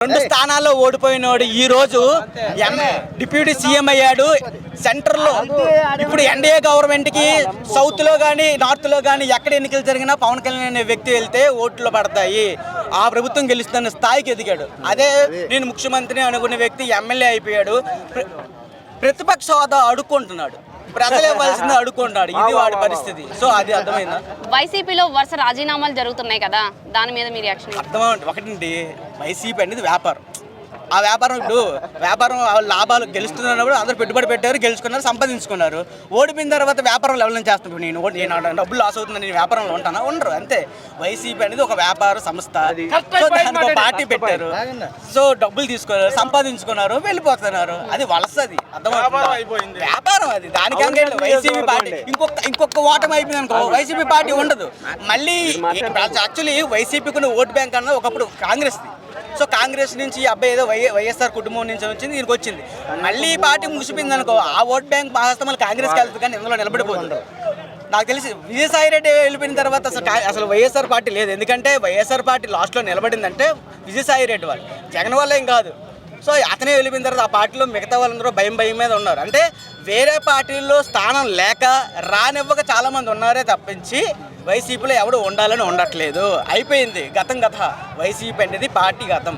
రెండు స్థానాల్లో ఓడిపోయినోడు ఈ రోజు డిప్యూటీ సీఎం అయ్యాడు. సెంటర్లో ఇప్పుడు ఎన్డీఏ గవర్నమెంట్కి సౌత్లో కానీ నార్త్లో కానీ ఎక్కడ ఎన్నికలు జరిగినా పవన్ కళ్యాణ్ అనే వ్యక్తి వెళ్తే ఓట్లు పడతాయి. ఆ ప్రభుత్వం గెలుస్తున్న స్థాయికి ఎదిగాడు. అదే నేను ముఖ్యమంత్రి అనుకునే వ్యక్తి ఎమ్మెల్యే అయిపోయాడు. ప్ర- ప్రతిపక్ష హోదా అడుక్కుంటున్నాడు. ప్రజలు ఇవ్వాల్సింది అడుక్కుంటున్నాడు ఇది వాడి పరిస్థితి. సో అది అర్థమైందా? వైసీపీలో వరుస రాజీనామాలు జరుగుతున్నాయి కదా దాని మీద మీ రియాక్షన్? అర్థం ఒకటండి వైసీపీ అనేది వ్యాపారం. ఆ వ్యాపారం ఇప్పుడు వ్యాపారం లాభాలు గెలుస్తున్నప్పుడు అందరూ పెట్టుబడి పెట్టారు గెలుచుకున్నారు సంపాదించుకున్నారు. ఓడిపోయిన తర్వాత వ్యాపారం లెవెల్ నుంచి చేస్తాను ఇప్పుడు నేను. ఓడి- నేను డబ్బులు లాస్ అవుతుంది నేను వ్యాపారంలో ఉంటానా? ఉండరు అంతే. వైసీపీ అనేది ఒక వ్యాపార సంస్థ. సో దానికి ఒక పార్టీ పెట్టారు. సో డబ్బులు తీసుకున్నారు సంపాదించుకున్నారు వెళ్ళిపోతున్నారు. అది వలసది అర్థం వ్యాపారం అది. దానికంటే వైసీపీ పార్టీ ఇంకొక ఇంకొక ఓటమి అయిపోయింది అనుకో. వైసీపీ పార్టీ ఉండదు. మళ్ళీ యాక్చువల్లీ వైసీపీకి ఓట్ బ్యాంక్ అన్నది ఒకప్పుడు కాంగ్రెస్ది. సో కాంగ్రెస్ నుంచి ఈ అబ్బాయి ఏదో వై వైఎస్ఆర్ కుటుంబం నుంచి వచ్చింది దీనికి వచ్చింది. మళ్ళీ ఈ పార్టీ ముగిసిపోయింది అనుకో ఆ ఓట్ బ్యాంక్ మహాస్తం కాంగ్రెస్కి వెళ్తుంది కానీ ఇందులో నిలబడిపోతుంది నాకు తెలిసి విజయసాయి రెడ్డి వెళ్ళిపోయిన తర్వాత అసలు అసలు వైఎస్ఆర్ పార్టీ లేదు. ఎందుకంటే వైఎస్ఆర్ పార్టీ లాస్ట్లో నిలబడిందంటే విజయసాయి రెడ్డి వాళ్ళు. జగన్ వల్ల ఏం కాదు. సో అతనే వెళ్ళిపోయిన తర్వాత ఆ పార్టీలో మిగతా వాళ్ళందరూ భయం భయం మీద ఉన్నారు. అంటే వేరే పార్టీల్లో స్థానం లేక రానివ్వక చాలామంది ఉన్నారే తప్పించి వైసీపీలో ఎవడు ఉండాలని ఉండట్లేదు. అయిపోయింది గతం గత వైసీపీ అనేది పార్టీ గతం.